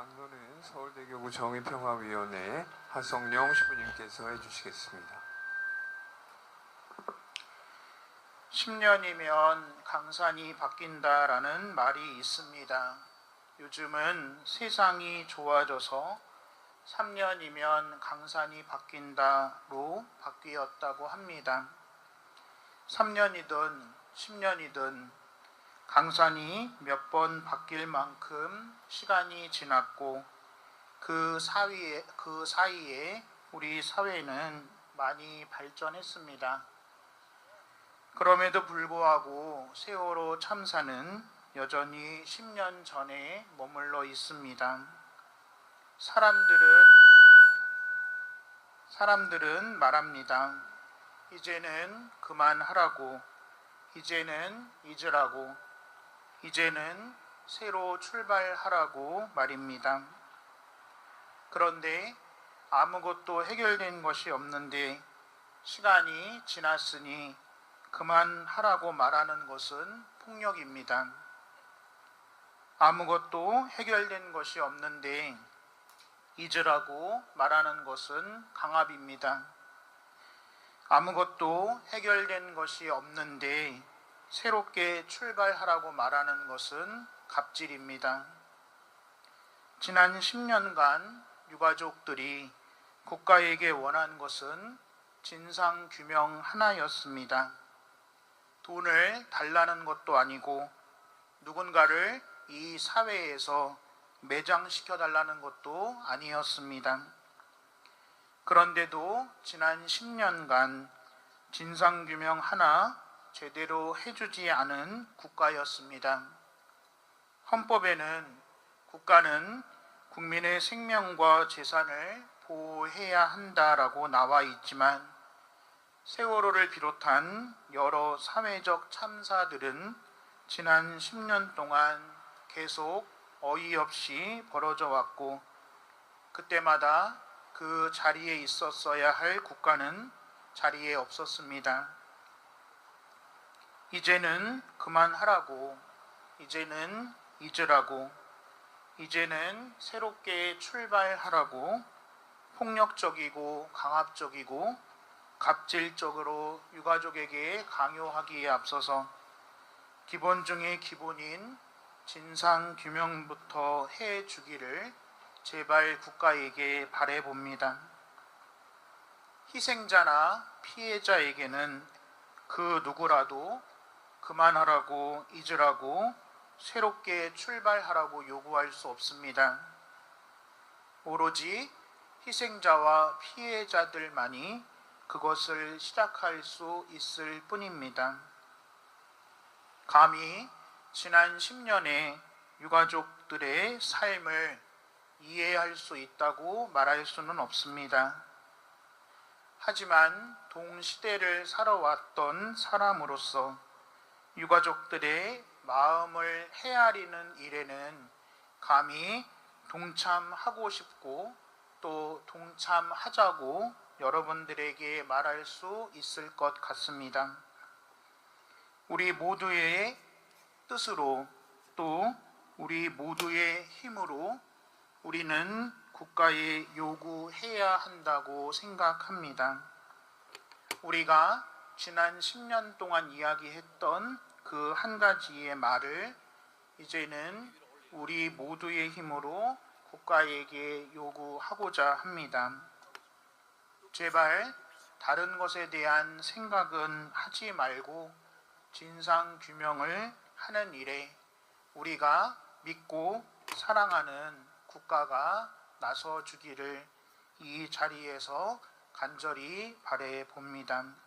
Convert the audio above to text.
당론은 서울대교구 정의평화위원회 하성룡 시부님께서 해주시겠습니다. 10년이면 강산이 바뀐다라는 말이 있습니다. 요즘은 세상이 좋아져서 3년이면 강산이 바뀐다로 바뀌었다고 합니다. 3년이든 10년이든 강산이 몇 번 바뀔 만큼 시간이 지났고 그 사이에, 그 사이에 우리 사회는 많이 발전했습니다. 그럼에도 불구하고 세월호 참사는 여전히 10년 전에 머물러 있습니다. 사람들은 사람들은 말합니다. 이제는 그만하라고, 이제는 잊으라고, 이제는 새로 출발하라고 말입니다. 그런데 아무것도 해결된 것이 없는데 시간이 지났으니 그만하라고 말하는 것은 폭력입니다. 아무것도 해결된 것이 없는데 잊으라고 말하는 것은 강압입니다. 아무것도 해결된 것이 없는데 새롭게 출발하라고 말하는 것은 갑질입니다. 지난 10년간 유가족들이 국가에게 원한 것은 진상 규명 하나였습니다. 돈을 달라는 것도 아니고 누군가를 이 사회에서 매장시켜 달라는 것도 아니었습니다. 그런데도 지난 10년간 진상규명 하나 제대로 해주지 않은 국가였습니다. 헌법에는 국가는 국민의 생명과 재산을 보호해야 한다라고 나와 있지만 세월호를 비롯한 여러 사회적 참사들은 지난 10년 동안 계속 어이없이 벌어져 왔고 그때마다 그 자리에 있었어야 할 국가는 자리에 없었습니다. 이제는 그만하라고, 이제는 잊으라고, 이제는 새롭게 출발하라고 폭력적이고 강압적이고 갑질적으로 유가족에게 강요하기에 앞서서 기본 중의 기본인 진상 규명부터 해 주기를 제발 국가에게 바래 봅니다. 희생자나 피해자에게는 그 누구라도 그만하라고 잊으라고 새롭게 출발하라고 요구할 수 없습니다. 오로지 희생자와 피해자들만이 그것을 시작할 수 있을 뿐입니다. 감히 지난 10년의 유가족들의 삶을 이해할 수 있다고 말할 수는 없습니다. 하지만 동시대를 살아왔던 사람으로서 유가족들의 마음을 헤아리는 일에는 감히 동참하고 싶고 또 동참하자고 여러분들에게 말할 수 있을 것 같습니다. 우리 모두의 뜻으로 또 우리 모두의 힘으로 우리는 국가에 요구해야 한다고 생각합니다. 우리가 지난 10년 동안 이야기했던 그 한 가지의 말을 이제는 우리 모두의 힘으로 국가에게 요구하고자 합니다. 제발 다른 것에 대한 생각은 하지 말고 진상 규명을 하는 일에 우리가 믿고 사랑하는 국가가 나서 주기를 이 자리에서 간절히 바래 봅니다.